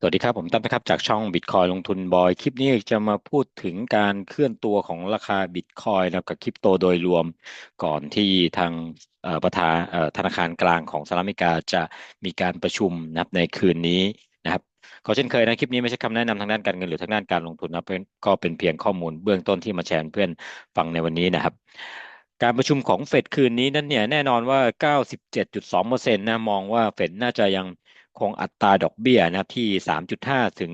สวัสดีครับ ผมตั้มนะครับ จากช่อง Bitcoin ลงทุนบอย คลิปนี้จะมาพูดถึงการเคลื่อนตัวของราคา Bitcoin แล้วกับคริปโตโดยรวมก่อนที่ทางประธานธนาคารกลางของสหรัฐอเมริกาจะมีการประชุมนะครับในคืนนี้นะครับก็เช่นเคยนะคลิปนี้ไม่ใช่คำแนะนำทางด้านการเงินหรือทางด้านการลงทุนนะเพื่อนก็เป็นเพียงข้อมูลเบื้องต้นที่มาแชร์เพื่อนฟังในวันนี้นะครับการประชุมของเฟดคืนนี้นั้นเนี่ยแน่นอนว่า 97.2%นะมองว่าเฟดน่าจะยัง คงอัตราดอกเบี้ยนะครับที่ 3.5 ถึง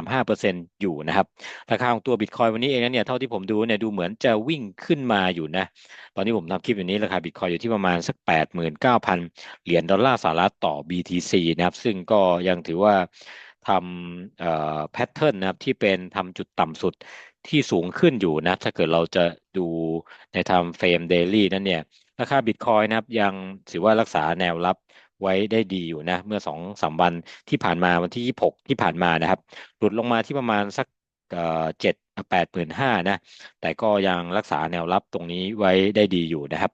7.35%อยู่นะครับราคาของตัวบิตคอยวันนี้เองนเนี่ยเท่าที่ผมดูเนี่ยดูเหมือนจะวิ่งขึ้นมาอยู่นะ ตอนนี้ผมทำคลิปอยู่นี้ราคาบิตคอยอยู่ที่ประมาณสัก 89,000 เหรียญดอลลาร์สหรัฐต่อ BTC นะครับ ซึ่งก็ยังถือว่าทำแพทเทิร์นนะครับที่เป็นทำจุดต่ำสุดที่สูงขึ้นอยู่นะ ถ้าเกิดเราจะดูในทำเฟรมเดลี่นั้นเนี่ย ราคาบิตคอยนะครับยังถือว่ารักษาแนวรับ ไว้ได้ดีอยู่นะ เมื่อสองสามวันที่ผ่านมาวันที่ยี่หกที่ผ่านมานะครับ หลุดลงมาที่ประมาณสักเจ็ดแปดหมื่นห้านะ แต่ก็ยังรักษาแนวรับตรงนี้ไว้ได้ดีอยู่นะครับ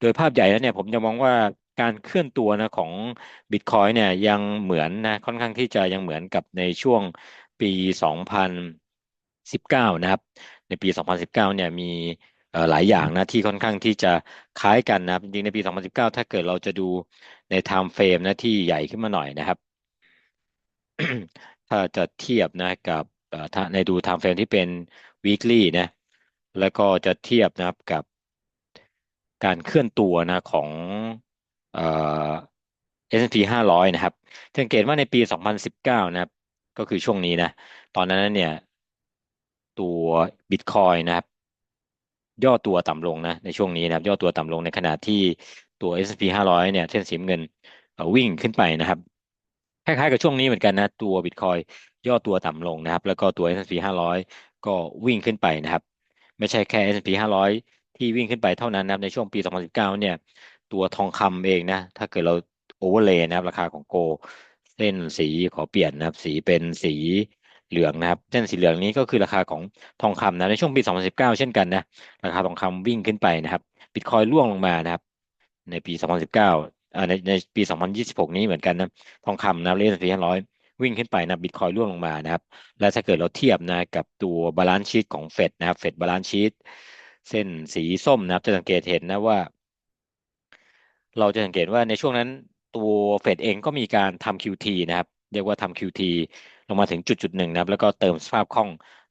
โดยภาพใหญ่แล้วเนี่ยผมจะมองว่าการเคลื่อนตัวนะของบิตคอยเนี่ยยังเหมือนนะค่อนข้างที่จะยังเหมือนกับในช่วงปี 2019 นะครับ ในปี 2019 เนี่ยมี หลายอย่างนะที่ค่อนข้างที่จะคล้ายกันนะจริงๆในปี 2019 ถ้าเกิดเราจะดูในไทม์เฟรมนะที่ใหญ่ขึ้นมาหน่อยนะครับ ถ้าจะเทียบนะกับถ้าในดูไทม์เฟรมที่เป็น weekly นะแล้วก็จะเทียบนะครับกับการเคลื่อนตัวนะของเอ่อ S&P 500 นะครับสังเกตว่าในปี 2019 นะครับ ก็คือช่วงนี้นะ ตอนนั้นเนี่ย ตัว Bitcoin นะครับ ย่อตัวต่ำลงนะในช่วงนี้นะครับย่อตัวต่ำลงในขณะที่ตัว S&P 500 เนี่ยเส้นสีเงินวิ่งขึ้นไปนะครับคล้ายๆกับช่วงนี้เหมือนกันนะตัว Bitcoin ย่อตัวต่ำลงนะครับ แล้วก็ตัว S&P 500 ก็วิ่งขึ้นไปนะครับ ไม่ใช่แค่ S&P 500 ที่วิ่งขึ้นไปเท่านั้นนะครับในช่วงปี 2019 เนี่ย ตัวทองคำเองนะ ถ้าเกิดเราโอเวอร์เลย์นะครับ ราคาของโก เส้นสีขอเปลี่ยนนะครับ สีเป็นสี เหลืองนะครับ เส้นสีเหลืองนี้ก็คือราคาของทองคำนะในช่วงปี 2019 เช่นกันนะราคาทองคำวิ่งขึ้นไปนะครับบิตคอยร่วงลงมานะครับ ในปี 2019อ่าในในปี 2026 นี้เหมือนกันนะทองคำนะเรนสี่ห้าร้อยวิ่งขึ้นไปนะบิตคอยร่วงลงมานะครับ และถ้าเกิดเราเทียบนะกับตัวบาลานซ์ชีตของเฟดนะครับเฟดบาลานซ์ชีตเส้นสีส้มนะครับ จะสังเกตเห็นนะว่า เราจะสังเกตว่าในช่วงนั้นตัวเฟดเองก็มีการทำ QT นะครับ เรียกว่าทำ QT ลงมาถึงจุดจุดหนึ่งนะครับ แล้วก็เติมสภาพคล่อง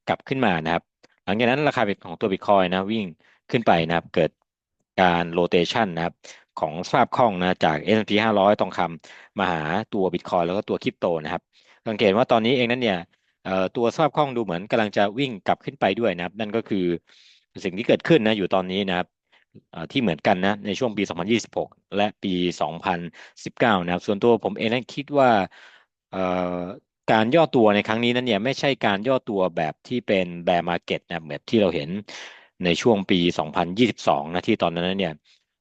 กลับขึ้นมานะครับ หลังจากนั้นราคาของตัวบิตคอยนะวิ่งขึ้นไปนะครับ เกิดการโรเตชันนะครับของสภาพคล่องนะจาก S&P 500 ทองคำมาหาตัวบิตคอยแล้วก็ตัวคริปโตนะครับ สังเกตว่าตอนนี้เองนั้นเนี่ยตัวสภาพคล่องดูเหมือนกำลังจะวิ่งกลับขึ้นไปด้วยนะครับ นั่นก็คือสิ่งที่เกิดขึ้นนะอยู่ตอนนี้นะครับที่เหมือนกันนะในช่วงปี 2026 และปี 2019 นะครับ ส่วนตัวผมเองนั้นคิดว่า การย่อตัวในครั้งนี้นั้นเนี่ยไม่ใช่การย่อตัวแบบที่เป็นแบร์มาเก็ตนะแบบที่เราเห็นในช่วงปี 2022 นะที่ตอนนั้นเนี่ย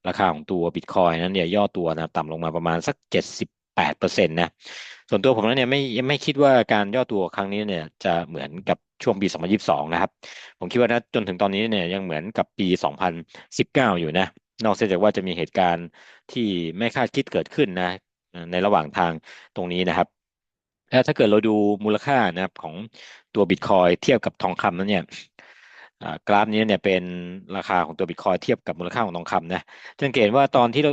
ราคาของตัวบิตคอยนั้นเนี่ยย่อตัวนะต่ำลงมาประมาณสัก 78เปอร์เซ็นต์นะส่วนตัวผมนั้นเนี่ยไม่ไม่คิดว่าการย่อตัวครั้งนี้เนี่ยจะเหมือนกับช่วงปี 2022 นะครับ ผมคิดว่านะจนถึงตอนนี้เนี่ยยังเหมือนกับปี 2019 อยู่นะนอกจากว่าจะมีเหตุการณ์ที่ไม่คาดคิดเกิดขึ้นนะในระหว่างทางตรงนี้นะครับ ถ้าเกิดเราดูมูลค่านะครับของตัวบิตคอยเทียบกับทองคำนั้นเนี่ยกราฟนี้เนี่ยเป็นราคาของตัวบิตคอยเทียบกับมูลค่าของทองคำนะสังเกตว่าตอนที่เรา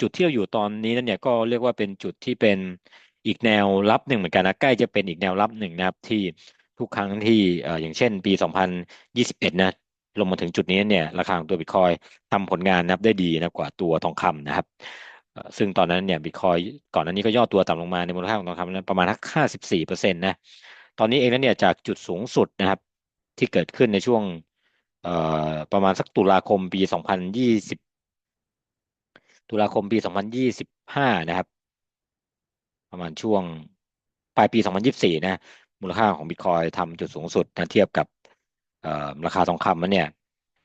จุดที่เราอยู่ตอนนี้นั่นเนี่ยก็เรียกว่าเป็นจุดที่เป็นอีกแนวรับหนึ่งเหมือนกันนะใกล้จะเป็นอีกแนวรับหนึ่งนะครับที่ทุกครั้งที่อย่างเช่นปี 2021 นะลงมาถึงจุดนี้เนี่ยราคาของตัวบิตคอยทำผลงานนับได้ดีนะกว่าตัวทองคำนะครับ ซึ่งตอนนั้นเนี่ยบิตคอยก่อนหน้านี้ก็ย่อตัวต่ำลงมาในมูลค่าของทองคำนั้นประมาณห้าสิบสี่เปอร์เซ็นต์นะ ตอนนี้เองนั้นเนี่ยจากจุดสูงสุดนะครับ ที่เกิดขึ้นในช่วงประมาณสักตุลาคมปีสองพันยี่สิบตุลาคมปีสองพันยี่สิบห้านะครับ ประมาณช่วงปลายปีสองพันยี่สี่นะ มูลค่าของบิตคอยทำจุดสูงสุดนะเทียบกับราคาทองคำมันเนี่ย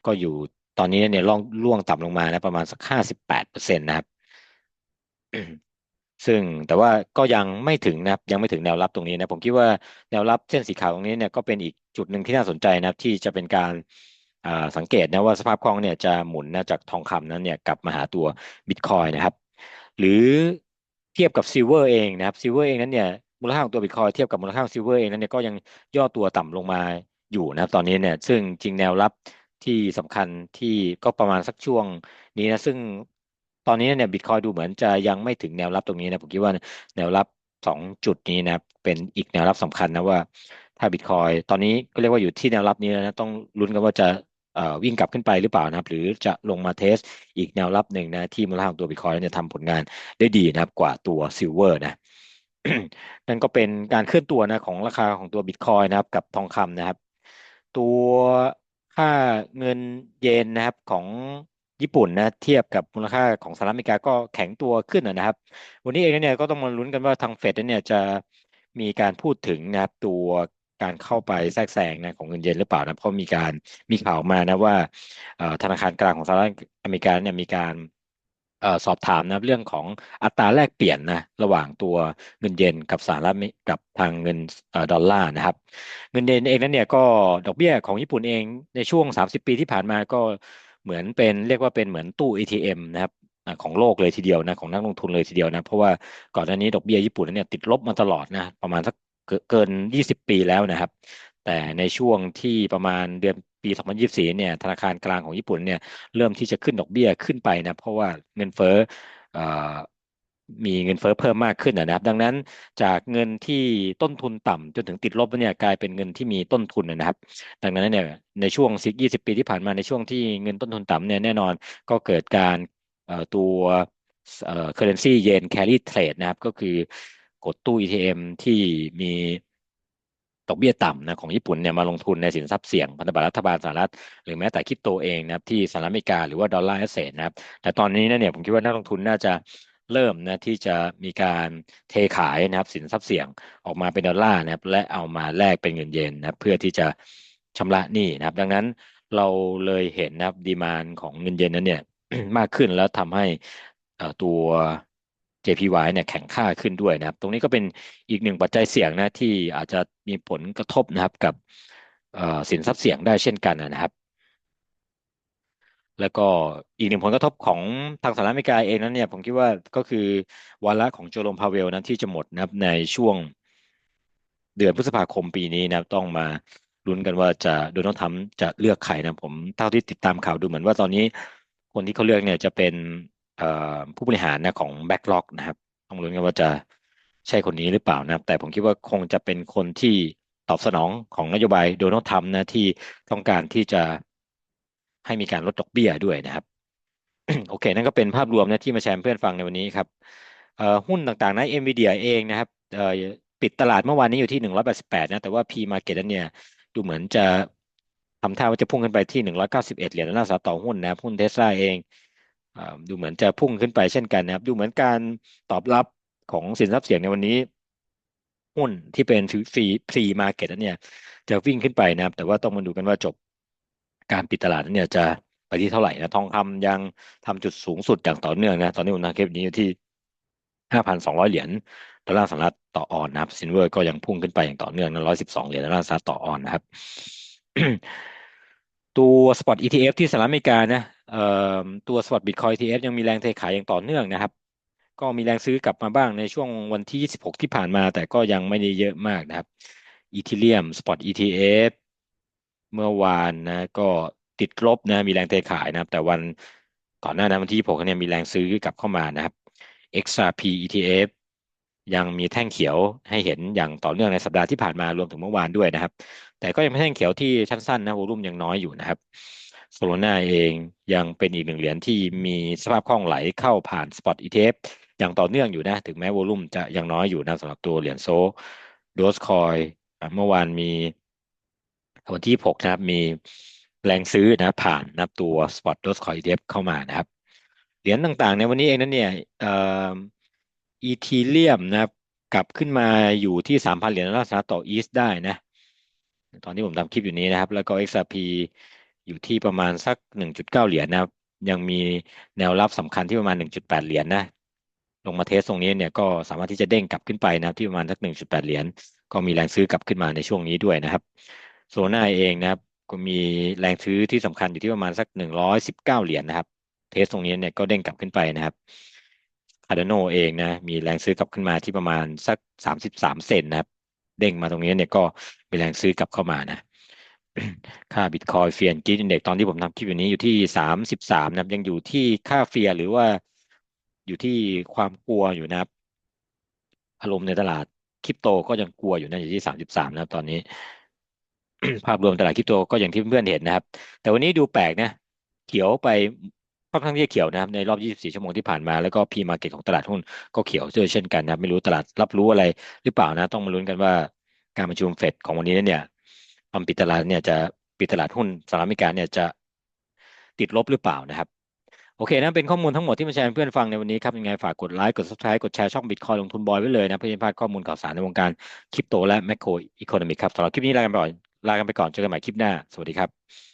ก็อยู่ตอนนี้เนี่ยล่องล่วงต่ำลงมานะประมาณสักห้าสิบแปดเปอร์เซ็นต์นะครับ ซึ่งแต่ว่าก็ยังไม่ถึงนะครับยังไม่ถึงแนวรับตรงนี้นะผมคิดว่าแนวรับเส้นสีขาวตรงนี้เนี่ยก็เป็นอีกจุดหนึ่งที่น่าสนใจนะที่จะเป็นการสังเกตนะว่าสภาพคล่องเนี่ยจะหมุนนะจากทองคำนั้นเนี่ยกลับมาหาตัวบิตคอยนะครับ หรือเทียบกับซิลเวอร์เองนะครับซิลเวอร์เองนั้นเนี่ยมูลค่าของตัวบิตคอยเทียบกับมูลค่าของซิลเวอร์เองนั้นเนี่ยก็ยังย่อตัวต่ำลงมาอยู่นะครับตอนนี้เนี่ยซึ่งจริงแนวรับที่สำคัญที่ก็ประมาณสักช่วงนี้นะซึ่ง ตอนนี้เนี่ยบิตคอยดูเหมือนจะยังไม่ถึงแนวรับตรงนี้นะผมคิดว่าแนวรับสองจุดนี้นะเป็นอีกแนวรับสำคัญนะว่า ถ้าบิตคอยตอนนี้ก็เรียกว่าอยู่ที่แนวรับนี้แล้วนะต้องลุ้นกันว่าจะวิ่งกลับขึ้นไปหรือเปล่านะครับ หรือจะลงมาเทสอีกแนวรับหนึ่งนะที่มูลค่าของตัวบิตคอยเนี่ยทำผลงานได้ดีนะครับกว่าตัวซิลเวอร์นะนั่นก็เป็นการเคลื่อนตัวนะของราคาของตัวบิตคอยนะครับ กับทองคำนะครับ ตัวค่าเงินเยนนะครับของ ญี่ปุ่นนะเทียบกับมูลค่าของสหรัฐอเมริกาก็แข็งตัวขึ้นนะครับ วันนี้เองเนี่ยก็ต้องมาลุ้นกันว่าทางเฟดเนี่ยจะมีการพูดถึงนะครับตัวการเข้าไปแทรกแซงนะของเงินเยนหรือเปล่านะเพราะมีการมีข่าวมานะว่าธนาคารกลางของสหรัฐอเมริกาเนี่ยมีการสอบถามนะเรื่องของอัตราแลกเปลี่ยนนะระหว่างตัวเงินเยนกับสหรัฐกับทางเงินดอลลาร์นะครับ เงินเยนเองนั้นเนี่ยก็ดอกเบี้ยของญี่ปุ่นเองในช่วง 30 ปีที่ผ่านมาก็ เหมือนเป็นเรียกว่าเป็นเหมือนตู้ ATM นะครับของโลกเลยทีเดียวนะของนักลงทุนเลยทีเดียวนะเพราะว่าก่อนหน้านี้ดอกเบี้ยญี่ปุ่นเนี่ยติดลบมาตลอดนะประมาณสักเกิน 20 ปีแล้วนะครับ แต่ในช่วงที่ประมาณเดือนปี 2024 เนี่ยธนาคารกลางของญี่ปุ่นเนี่ยเริ่มที่จะขึ้นดอกเบี้ยขึ้นไปนะเพราะว่าเงินเฟ้อ มีเงินเฟ้อเพิ่มมากขึ้นนะครับ ดังนั้นจากเงินที่ต้นทุนต่ำจนถึงติดลบเนี่ยกลายเป็นเงินที่มีต้นทุนนะครับ ดังนั้นเนี่ยในช่วง10 20ปีที่ผ่านมาในช่วงที่เงินต้นทุนต่ำเนี่ยแน่นอนก็เกิดการตัวเอ่อ currency yen carry trade นะครับ ก็คือกดตู้ ATM ที่มีดอกเบี้ยต่ำนะของญี่ปุ่นเนี่ยมาลงทุนในสินทรัพย์เสี่ยงพันธบัตรรัฐบาลสหรัฐหรือแม้แต่คริปโตเองนะครับที่สหรัฐอเมริกาหรือว่าดอลลาร์แอสเซทนะครับ แต่ตอนนี้เนี่ยผมคิดว่านักลงทุนน่าจะ เริ่มนะที่จะมีการเทขายนะครับสินทรัพย์เสี่ยงออกมาเป็นดอลลาร์นะครับและเอามาแลกเป็นเงินเยนนะครับเพื่อที่จะชำระหนี้นะครับ ดังนั้นเราเลยเห็นนะครับดีมานของเงินเยนนั้นเนี่ยมากขึ้นแล้วทำให้ตัว JPY เนี่ยแข็งค่าขึ้นด้วยนะครับ ตรงนี้ก็เป็นอีกหนึ่งปัจจัยเสี่ยงนะที่อาจจะมีผลกระทบนะครับกับสินทรัพย์เสี่ยงได้เช่นกันนะครับ แล้วก็อีกหนึ่งผลกระทบของทางสหรัฐอเมริกาเองนั้นเนี่ยผมคิดว่าก็คือวาระของโจลมพาเวลนั้นที่จะหมดนะครับในช่วงเดือนพฤษภาคมปีนี้นะครับต้องมาลุ้นกันว่าจะโดนัลด์ทรัมป์จะเลือกใครนะผมเท่าที่ติดตามข่าวดูเหมือนว่าตอนนี้คนที่เขาเลือกเนี่ยจะเป็นผู้บริหารนะของแบ็กล็อกนะครับต้องรู้นกันว่าจะใช่คนนี้หรือเปล่านะแต่ผมคิดว่าคงจะเป็นคนที่ตอบสนองของนโยบายโดนัลด์ทรัมป์นะที่ต้องการที่จะ ให้มีการลดดอกเบี้ยด้วยนะครับโอเค นั่นก็เป็นภาพรวมนะที่มาแชร์เพื่อนฟังในวันนี้ครับหุ้นต่างๆนะ NVIDIA เองนะครับปิดตลาดเมื่อวานนี้อยู่ที่ 188 นะ แต่ว่า P Market นั้นเนี่ย ดูเหมือนจะทำท่าว่าจะพุ่งขึ้นไปที่ 191 เหรียญละสต่อหุ้นนะหุ้นเทสลาเองดูเหมือนจะพุ่งขึ้นไปเช่นกันนะครับ ดูเหมือนการตอบรับของสินทรัพย์เสี่ยงในวันนี้ หุ้นที่เป็นฟรีฟรีมาเก็ตนั้นเนี่ย จะวิ่งขึ้นไปนะครับ แต่ว่าต้องมาดูกันว่าจบ การปิดตลาดนั้นเนี่ยจะไปที่เท่าไหร่นะทองคำยังทำจุดสูงสุดอย่างต่อเนื่องนะตอนนี้อุณหภูมินี้อยู่ที่ห้าพันสองร้อยเหรียญดอลลาร์สหรัฐต่อออนนะครับซินเวอร์ก็ยังพุ่งขึ้นไปอย่างต่อเนื่องนะร้อยสิบสองเหรียญดอลลาร์สหรัฐต่อออนนะครับ ตัวสปอต ETF ที่สหรัฐอเมริกานะตัวสปอตบิตคอย ETF ยังมีแรงเทขายอย่างต่อเนื่องนะครับ ก็มีแรงซื้อกลับมาบ้างในช่วงวันที่ 26 ที่ผ่านมา แต่ก็ยังไม่ได้เยอะมากนะครับอีทีเรียมสปอต ETF เมื่อวานนะ ก็ติดลบนะมีแรงเทขายนะครับ แต่วันก่อนหน้านั้นวันที่6เนี่ยมีแรงซื้อกลับเข้ามานะครับ XRP ETF ยังมีแท่งเขียวให้เห็นอย่างต่อเนื่องในสัปดาห์ที่ผ่านมารวมถึงเมื่อวานด้วยนะครับ แต่ก็ยังไม่แท่งเขียวที่สั้นๆนะวอลุ่มยังน้อยอยู่นะครับโซโลนาเองยังเป็นอีกหนึ่งเหรียญที่มีสภาพคล่องไหลเข้าผ่านสปอตอีเทฟอย่างต่อเนื่องอยู่นะ ถึงแม้วอลุ่มจะยังน้อยอยู่นะสำหรับตัวเหรียญโซโดสคอยเมื่อวานมี วันที่ 6 นะครับ มีแรงซื้อนะผ่านนะตัว Spot Dose Coin ETF เข้ามานะครับ เหรียญต่างๆ ในวันนี้เองนั้นเนี่ยอีทีเรียมนะครับ กลับขึ้นมาอยู่ที่สามพันเหรียญละสหรัฐต่ออีสได้นะ ตอนที่ผมทำคลิปอยู่นี้นะครับ แล้วก็ XRP อยู่ที่ประมาณสักหนึ่งจุดเก้าเหรียญนะครับ ยังมีแนวรับสำคัญที่ประมาณหนึ่งจุดแปดเหรียญนะลงมาเทสตรงนี้เนี่ยก็สามารถที่จะเด้งกลับขึ้นไปนะครับที่ประมาณสักหนึ่งจุดแปดเหรียญก็มีแรงซื้อกลับขึ้นมาในช่วงนี้ด้วยนะครับ โซน่าเองนะครับ ก็มีแรงซื้อที่สำคัญอยู่ที่ประมาณสักหนึ่งร้อยสิบเก้าเหรียญนะครับ เทสตรงนี้เนี่ยก็เด้งกลับขึ้นไปนะครับ Cardano เองนะมีแรงซื้อกลับขึ้นมาที่ประมาณสักสามสิบสามเซนนะครับ เด้งมาตรงนี้เนี่ยก็มีแรงซื้อกลับเข้ามานะค่าบิตคอยเฟียนกิดอินเด็กตอนที่ผมทำคลิปอยู่นี้อยู่ที่สามสิบสามนะยังอยู่ที่ค่าเฟียหรือว่าอยู่ที่ความกลัวอยู่นะครับอารมณ์ในตลาดคริปโตก็ยังกลัวอยู่นะอยู่ที่สามสิบสามนะตอนนี้ ภาพรวมตลาดคริปโตก็อย่างที่เพื่อนเห็นนะครับ แต่วันนี้ดูแปลกนะเขียวไปค่อนข้างที่จะเขียวนะครับในรอบ 24 ชั่วโมงที่ผ่านมาแล้วก็พีมาเก็ตของตลาดหุ้นก็เขียวด้วยเช่นกันนะครับไม่รู้ตลาดรับรู้อะไรหรือเปล่านะ ต้องมาลุ้นกันว่าการประชุมเฟดของวันนี้เนี่ยตอนปิดตลาดเนี่ยจะปิดตลาดหุ้นสหรัฐอเมริกาเนี่ยจะติดลบหรือเปล่านะครับ โอเคนะเป็นข้อมูลทั้งหมดที่มาแชร์เพื่อนฟังในวันนี้ครับยังไงฝากกดไลค์กด subscribe กดแชร์ช่องบิตคอยลงทุนบอยไว้เลยนะเพื่อไม่พลาดข้อมูลข่าวสารในวงการคริปโตและแมคโครอีโคโนมิกครับสำหรับคลิปนี้ลากันไปก่อน ลากันไปก่อนเจอกันใหม่คลิปหน้า สวัสดีครับ